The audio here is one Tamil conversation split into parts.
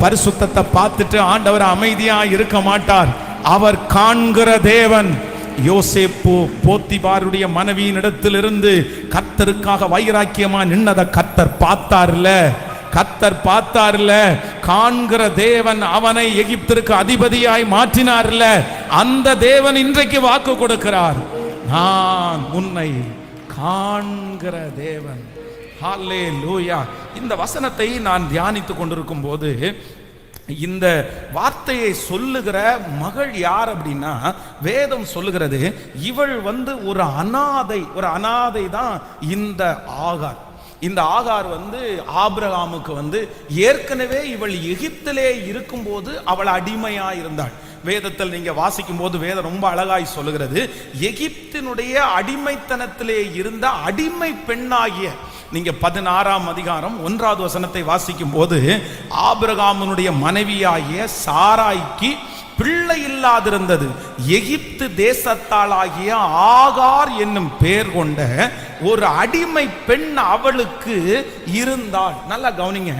பரிசுத்தத்தை பார்த்துட்டு ஆண்டவர் அமைதியா இருக்க மாட்டார். அவர் காண்கிற தேவன் யோசேப்பு போத்திபாருடைய மனைவியின் இடத்திலிருந்து கத்தருக்காக வைராக்கியமா நின்னதை கத்தர் பார்த்தார்ல. கத்தர் பார்த்தார்ல. காண்கிற தேவன் அவனை எகிப்திற்கு அதிபதியாய் மாற்றினார்ல. அந்த தேவன் இன்றைக்கு வாக்கு கொடுக்கிறார். நான் உன்னை காண்கிற தேவன். ஹாலே லூயா இந்த வசனத்தை நான் தியானித்து கொண்டிருக்கும் போது இந்த வார்த்தையை சொல்லுகிற மகள் யார் அப்படின்னா வேதம் சொல்லுகிறது இவள் வந்து ஒரு அனாதை ஒரு அனாதை தான் இந்த ஆகார். இந்த ஆகார் வந்து ஆபிரகாமுக்கு வந்து ஏற்கனவே இவள் எகிப்திலே இருக்கும்போது அவள் அடிமையாக இருந்தாள். வேதத்தில் நீங்கள் வாசிக்கும் போது வேதம் ரொம்ப அழகாய் சொல்லுகிறது எகிப்தினுடைய அடிமைத்தனத்திலே இருந்த அடிமை பெண்ணாகிய நீங்க பதினாறாம் அதிகாரம் ஒன்றாவது வசனத்தை வாசிக்கும் போது ஆபிரகாமனுடைய மனைவியாகிய சாராய்க்கு பிள்ளை இல்லாதிருந்தது. எகிப்து தேசத்தாளாகிய ஆகார் என்னும் பெயர் கொண்ட ஒரு அடிமை பெண் அவளுக்கு இருந்தாள். நல்லா கவனிங்க.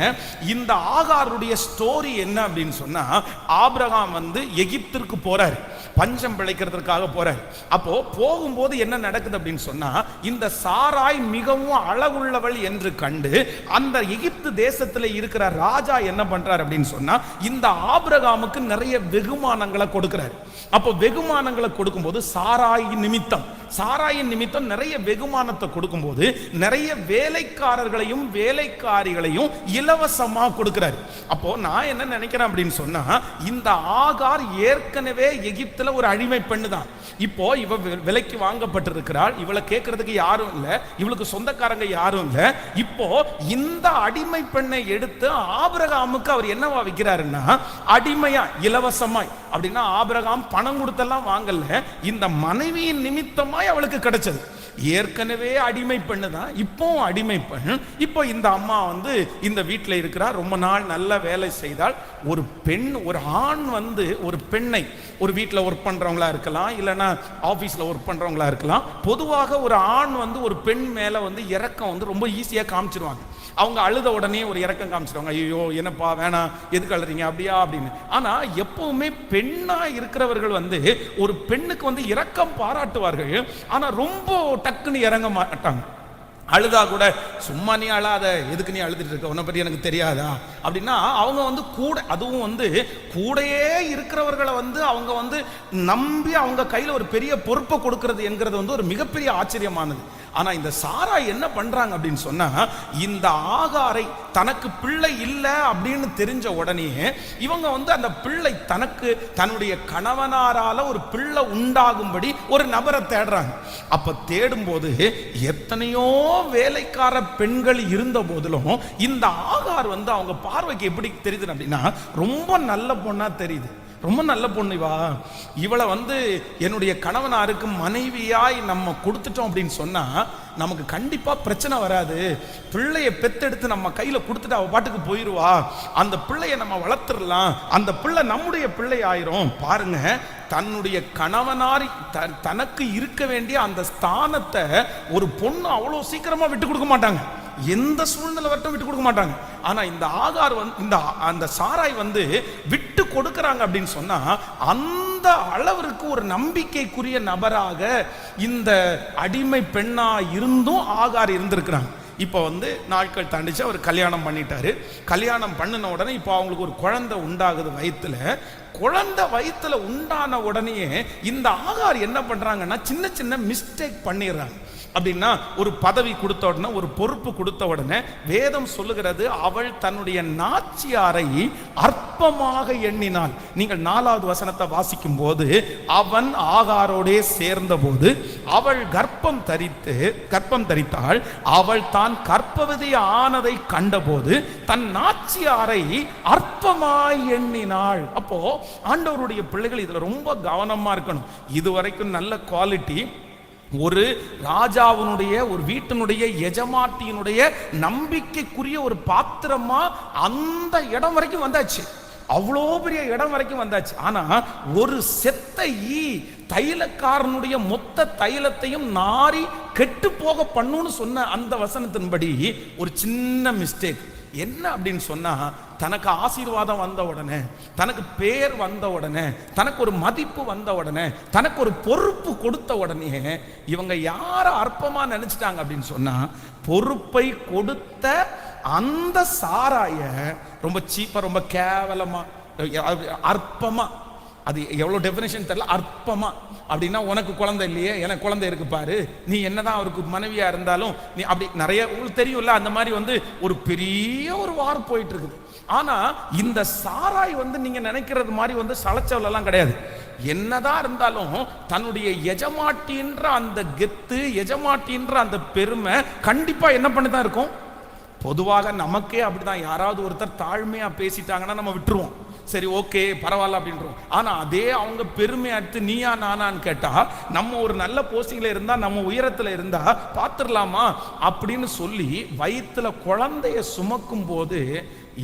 இந்த ஆகாருடைய ஸ்டோரி என்ன அப்படின்னு சொன்னா ஆபிரகாம் வந்து எகிப்திற்கு போறாரு. பஞ்சம் பிழைக்கிறதுக்காக போறாரு. அப்போ போகும்போது என்ன நடக்குது அப்படின்னு சொன்னா இந்த சாராய் மிகவும் அழகுள்ளவள் என்று கண்டு அந்த எகிப்து தேசத்துல இருக்கிற ராஜா என்ன பண்றாரு அப்படின்னு சொன்னா இந்த ஆபிரகாமுக்கு நிறைய வெகுமானங்களை கொடுக்கிறாரு. அப்போ வெகுமானங்களை கொடுக்கும்போது சாராய் நிமித்தம் சாராயின் நிமித்தம் நிறைய வெகுமானத்தை கொடுக்கும்போது நிறைய வேலைக்காரர்களையும் வேலைக்காரிகளையும் இலவசமா கொடுக்கிறார். அப்போ நான் என்ன நினைக்கிறேன் அப்படின்னு சொன்னா இந்த ஆகார் ஏற்கனவே எகிப்துல ஒரு அடிமை பெண்ணு தான் இப்போ இவ விலைக்கு வாங்கப்பட்டிருக்கிறாள். இவளை கேட்கறதுக்கு யாரும் இல்லை. இவளுக்கு சொந்தக்காரங்க யாரும் இல்லை. இப்போ இந்த அடிமை பெண்ணை எடுத்து ஆபிரகாமுக்கு அவர் என்னவா விற்கிறாருன்னா அடிமையா இலவசமாய். அப்படின்னா ஆபிரகாம் பணம் கொடுத்தெல்லாம் வாங்கல. இந்த மனைவியின் நிமித்தமாய் அவளுக்கு கிடைச்சது. ஏற்கனவே அடிமை பெண்ணு தான் இப்போவும் அடிமை பெண். இப்போ இந்த அம்மா வந்து இந்த வீட்டில் இருக்கிறார் ரொம்ப நாள் நல்ல வேலை செய்தால் ஒரு பெண் ஒரு ஆண் வந்து ஒரு பெண்ணை ஒரு வீட்டில் ஒர்க் பண்ணுறவங்களா இருக்கலாம் இல்லைன்னா ஆஃபீஸில் ஒர்க் பண்ணுறவங்களா இருக்கலாம் பொதுவாக ஒரு ஆண் வந்து ஒரு பெண் மேலே வந்து இறக்கம் வந்து ரொம்ப ஈஸியாக காமிச்சிருவாங்க. அவங்க அழுத உடனே ஒரு இறக்கம் காமிச்சிருவாங்க. ஐயோ என்னப்பா வேணாம் எதுக்கு அழுறீங்க அப்படியா அப்படின்னு. ஆனால் எப்பவுமே பெண்ணாக இருக்கிறவர்கள் வந்து ஒரு பெண்ணுக்கு வந்து இறக்கம் பாராட்டுவார்கள். ஆனால் ரொம்ப டக்குன்னு இறங்க மாட்டாங்க. அழுதா கூட சும்மா நீ அழாத எதுக்கு நீ அழுதுட்டு இருக்க? உன்னை பற்றி எனக்கு தெரியாதா? அப்படின்னா அவங்க வந்து கூட அதுவும் வந்து கூடையே இருக்கிறவர்களை வந்து அவங்க வந்து நம்பி அவங்க கையில் ஒரு பெரிய பொறுப்பை கொடுக்கறது என்கிறது வந்து ஒரு மிகப்பெரிய ஆச்சரியமானது. ஆனா இந்த சாரா என்ன பண்றாங்க அப்படின்னு சொன்னா இந்த ஆகாரை தனக்கு பிள்ளை இல்லை அப்படின்னு தெரிஞ்ச உடனே இவங்க வந்து அந்த பிள்ளை தனக்கு தன்னுடைய கணவனாரால ஒரு பிள்ளை உண்டாகும்படி ஒரு நபரை தேடுறாங்க. அப்ப தேடும்போது எத்தனையோ வேலைக்கார பெண்கள் இருந்த போதிலும் இந்த ஆகார் வந்து அவங்க பார்வைக்கு எப்படி தெரியுது அப்படின்னா ரொம்ப நல்ல பொண்ணா தெரியுது. ரொம்ப நல்ல பொண்ணு இவா. இவளை வந்து என்னுடைய கணவனாருக்கு மனைவியாய் நம்ம கொடுத்துட்டோம் அப்படின்னு சொன்னா நமக்கு கண்டிப்பா பிரச்சனை வராது. பிள்ளைய பெத்தெடுத்து நம்ம கையில கொடுத்துட்டு அவ பாட்டுக்கு போயிருவா. அந்த பிள்ளைய நம்ம வளர்த்துடலாம். அந்த பிள்ளை நம்முடைய பிள்ளை ஆயிரும் பாருங்க தன்னுடைய கணவனார் த- தனக்கு இருக்க வேண்டிய அந்த ஸ்தானத்தை ஒரு பொண்ணு அவ்வளோ சீக்கிரமா விட்டு கொடுக்க மாட்டாங்க. எந்த சூழ்நிலை வரட்டும் விட்டு கொடுக்க மாட்டாங்க. ஆனா இந்த ஆகார் வந்து இந்த அந்த சாராய் வந்து விட்டு கொடுக்கறாங்க அப்படின்னு சொன்னா அந்த அளவிற்கு ஒரு நம்பிக்கைக்குரிய நபராக இந்த அடிமை பெண்ணா இருந்தும் ஆகார் இருந்திருக்கிறாங்க. இப்போ வந்து நாட்கள் தாண்டிச்சு அவர் கல்யாணம் பண்ணிட்டாரு. கல்யாணம் பண்ணின உடனே இப்போ அவங்களுக்கு ஒரு குழந்தை உண்டாகுது வயிற்றுல குழந்தை வயிற்றுல உண்டான உடனே இந்த ஆகார் என்ன பண்றாங்கன்னா சின்ன சின்ன மிஸ்டேக் பண்ணிடுறாங்க. அப்படின்னா ஒரு பதவி கொடுத்த உடனே ஒரு பொறுப்பு கொடுத்த உடனே வேதம் சொல்லுகிறது அவள் தன்னுடைய நாச்சியாரை அற்பமாக எண்ணினாள். நீங்கள் நாலாவது வசனத்தை வாசிக்கும் போது அவன் ஆகாரோடே சேர்ந்த போது அவள் கர்ப்பம் தரித்து கர்ப்பம் தரித்தாள். அவள் தான் கற்பவதி ஆனதை கண்டபோது தன் நாச்சியாரை அற்பமாய் எண்ணினாள். அப்போ ஆண்டவருடைய பிள்ளைகள் இதுல ரொம்ப கவனமா இருக்கணும். இதுவரைக்கும் நல்ல குவாலிட்டி ஒரு ராஜாவினுடைய ஒரு வீட்டினுடைய எஜமாட்டியினுடைய நம்பிக்கைக்குரிய ஒரு பாத்திரமா அந்த இடம் வரைக்கும் வந்தாச்சு. அவ்வளோ பெரிய இடம் வரைக்கும் வந்தாச்சு. ஆனா ஒரு செத்த ஈ தைலக்காரனுடைய மொத்த தைலத்தையும் நாரி கெட்டு போக பண்ணுன்னு சொன்ன அந்த வசனத்தின்படி ஒரு சின்ன மிஸ்டேக் என்ன அப்படின்னு சொன்னா தனக்கு ஆசீர்வாதம் வந்த உடனே தனக்கு பேர் வந்த உடனே தனக்கு ஒரு மதிப்பு வந்த உடனே தனக்கு ஒரு பொறுப்பு கொடுத்த உடனே இவங்க யார அற்பமா நினைச்சிட்டாங்க அப்படின்னு சொன்னா பொறுப்பை கொடுத்த அந்த சாராய ரொம்ப சீப்பா ரொம்ப கேவலமா அற்பமா அது எவ்வளோ டெஃபினேஷன் தெரில அற்பமாக அப்படின்னா உனக்கு குழந்தை இல்லையே எனக்கு குழந்தை இருக்கு பாரு. நீ என்னதான் அவருக்கு மனைவியாக இருந்தாலும் நீ அப்படி நிறைய உங்களுக்கு தெரியும்ல அந்த மாதிரி வந்து ஒரு பெரிய ஒரு வார் போயிட்டு இருக்குது ஆனால் இந்த சாராய் வந்து நீங்கள் நினைக்கிறது மாதிரி வந்து சளைச்சவலாம் கிடையாது. என்னதான் இருந்தாலும் தன்னுடைய எஜமாட்டின்ற அந்த கெத்து எஜமாட்டின்ற அந்த பெருமை கண்டிப்பாக என்ன பண்ணி தான் இருக்கும்? பொதுவாக நமக்கே அப்படிதான். யாராவது ஒருத்தர் தாழ்மையாக பேசிட்டாங்கன்னா நம்ம விட்டுருவோம். சரி ஓகே பரவாயில்ல அப்படின்றோம். ஆனால் அதே அவங்க பெருமை அடுத்து நீயா நானான்னு கேட்டால் நம்ம ஒரு நல்ல போஸ்டிங்கில் இருந்தால் நம்ம உயரத்தில் இருந்தால் பார்த்துடலாமா அப்படின்னு சொல்லி வயிற்றில் குழந்தைய சுமக்கும் போது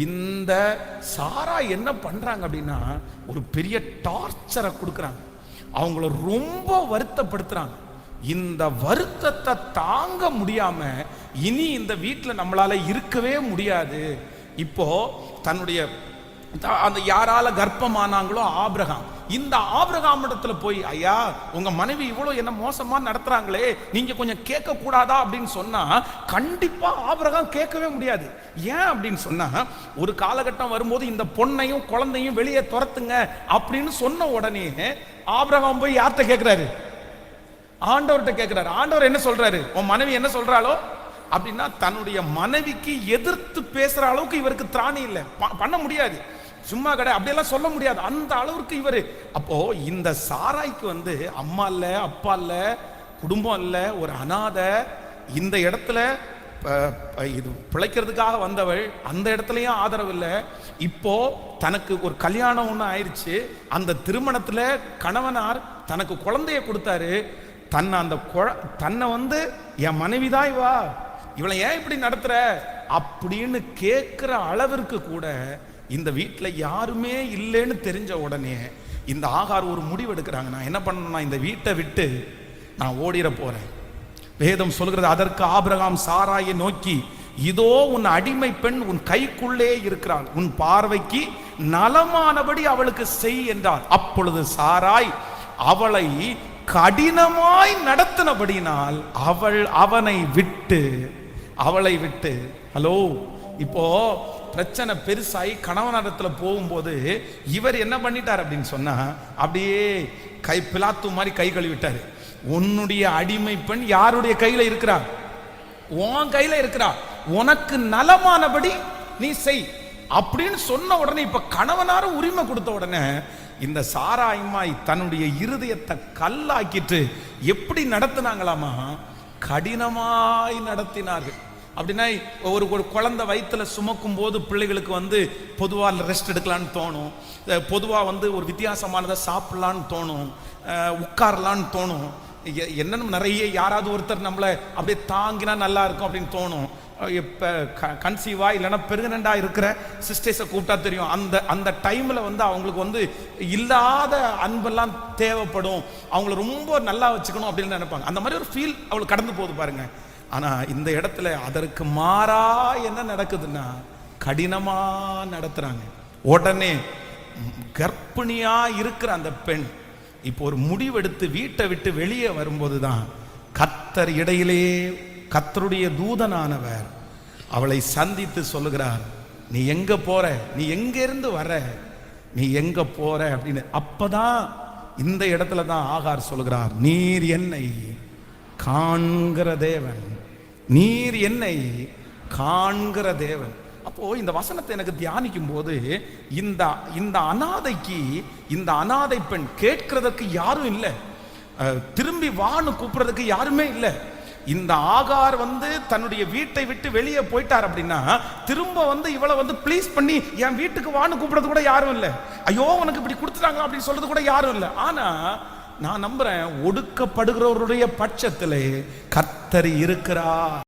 இந்த சாரா என்ன பண்ணுறாங்க அப்படின்னா ஒரு பெரிய டார்ச்சரை கொடுக்குறாங்க. அவங்கள ரொம்ப வருத்தப்படுத்துகிறாங்க இந்த வருத்தத்தை தாங்க முடியாம இனி இந்த வீட்டில் நம்மளால இருக்கவே முடியாது. இப்போ தன்னுடைய அந்த யாரால கர்ப்பமானாங்களோ ஆபிரகாம். இந்த ஆபிரகாம் இடத்துல போய் ஐயா உங்க மனைவி இவ்வளவு என்ன மோசமா நடத்துறாங்களே நீங்க கொஞ்சம் கேட்க கூடாதா அப்படின்னு சொன்னா கண்டிப்பா ஆபிரகாம் கேட்கவே முடியாது. ஏன் அப்படின்னு சொன்னா ஒரு காலகட்டம் வரும்போது இந்த பொண்ணையும் குழந்தையும் வெளியே துரத்துங்க அப்படின்னு சொன்ன உடனே ஆபிரகாம் போய் யார்கிட்ட கேட்கிறாரு? ஆண்டவர்கிட்ட கேட்கிறாரு. ஆண்டவர் என்ன சொல்றாரு? உன் மனைவி என்ன சொல்றாளோ? அப்படின்னா தன்னுடைய மனைவிக்கு எதிர்த்து பேசுற அளவுக்கு இவருக்கு திராணி இல்லை. ப- பண்ண முடியாது. சும்மா கடை அப்படியெல்லாம் சொல்ல முடியாது. அந்த அளவுக்கு இவர். அப்போ இந்த சாராய்க்கு வந்து அம்மா இல்ல அப்பா இல்ல குடும்பம் இல்ல ஒரு அனாதை இந்த இடத்துல இது பிழைக்கிறதுக்காக வந்தவள் அந்த இடத்துலையும் ஆதரவு இல்லை. இப்போ தனக்கு ஒரு கல்யாணம் ஒன்று ஆயிடுச்சு அந்த திருமணத்தில் கணவனார் தனக்கு குழந்தைய கொடுத்தாரு. தன்னை அந்த குழ- தன்னை வந்து என் மனைவி தான் இவா இவளை ஏன் இப்படி நடத்துற? அப்படின்னு கேட்குற அளவிற்கு கூட இந்த வீட்டில் யாருமே இல்லைன்னு தெரிஞ்ச உடனே இந்த ஆகார் ஒரு முடிவு எடுக்கிறாங்க நான் என்ன பண்ணணும்னா இந்த வீட்டை விட்டு நான் ஓடிட போகிறேன் வேதம் சொல்கிறது அதற்கு ஆபிரகாம் சாராயை நோக்கி இதோ உன் அடிமை பெண் உன் கைக்குள்ளே இருக்கிறாள். உன் பார்வைக்கு நலமானபடி அவளுக்கு செய் என்றார். அப்பொழுது சாராய் அவளை கடினமாய் நடத்தினபடினால் அவள் அவனை விட்டு அவளை விட்டு ஹலோ இப்போ பிரச்சனை பெருசாகி கணவனிடத்துல போகும்போது இவர் என்ன பண்ணிட்டார் அப்படின்னு சொன்னா அப்படியே கை பிலாத்து மாதிரி கை கழுவிட்டாரு. உன்னுடைய அடிமை பெண் யாருடைய கையில இருக்கிறார் உன் கையில இருக்கிறா. உனக்கு நலமானபடி நீ செய் அப்படின்னு சொன்ன உடனே இப்ப கணவனாரும் உரிமை கொடுத்த உடனே இந்த சாராயமாய் தன்னுடைய இருதயத்தை கல்லாக்கிட்டு எப்படி நடத்தினாங்களாமா? கடினமாய் நடத்தினார்கள். அப்படின்னா ஒரு ஒரு குழந்தை வயிற்றில் சுமக்கும் போது பிள்ளைகளுக்கு வந்து பொதுவாக ரெஸ்ட் எடுக்கலான்னு தோணும். பொதுவாக வந்து ஒரு வித்தியாசமானதை சாப்பிட்லான்னு தோணும். உட்காரலான்னு தோணும். எ- என்னன்னு நிறைய யாராவது ஒருத்தர் நம்மளை அப்படியே தாங்கினா நல்லா இருக்கும் அப்படின்னு தோணும். இப்போ க கன்சீவா இல்லைன்னா பெருகனண்டாக இருக்கிற சிஸ்டர்ஸை கூப்பிட்டா தெரியும். அந்த அந்த டைமில் வந்து அவங்களுக்கு வந்து இல்லாத அன்பெல்லாம் தேவைப்படும். அவங்கள ரொம்ப நல்லா வச்சுக்கணும் அப்படின்னு நினைப்பாங்க. அந்த மாதிரி ஒரு ஃபீல் அவளுக்கு கடந்து போகுது பாருங்கள் ஆனால் இந்த இடத்துல அதற்கு மாறா என்ன நடக்குதுன்னா கடினமா நடத்துறாங்க. உடனே கர்ப்பிணியா இருக்கிற அந்த பெண் இப்போ ஒரு முடிவெடுத்து வீட்டை விட்டு வெளியே வரும்போது தான் கத்தர் இடையிலே கத்தருடைய தூதனானவர் அவளை சந்தித்து சொல்லுகிறார் நீ எங்க போற? நீ எங்க இருந்து வர? நீ எங்க போற? அப்படின்னு அப்பதான் இந்த இடத்துல தான் ஆகார் சொல்லுகிறார் நீர் என்னை காண்கிற தேவன். நீர் என்னை காண்கிற தேவன். அப்போ இந்த வசனத்தை எனக்கு தியானிக்கும் போது இந்த இந்த அனாதைக்கு இந்த அனாதை பெண் கேட்கிறதுக்கு யாரும் இல்லை. திரும்பி வான்னு கூப்பிடுறதுக்கு யாருமே இல்லை. இந்த ஆகார் வந்து தன்னுடைய வீட்டை விட்டு வெளியே போயிட்டார் அப்படின்னா திரும்ப வந்து இவளை வந்து ப்ளீஸ் பண்ணி என் வீட்டுக்கு வான்னு கூப்பிடுறது கூட யாரும் இல்லை. ஐயோ உனக்கு இப்படி கொடுத்துட்டாங்க அப்படின்னு சொல்றது கூட யாரும் இல்லை. ஆனா நான் நம்புறேன் ஒடுக்கப்படுகிறவருடைய பட்சத்திலே கத்தரி இருக்கிறார்.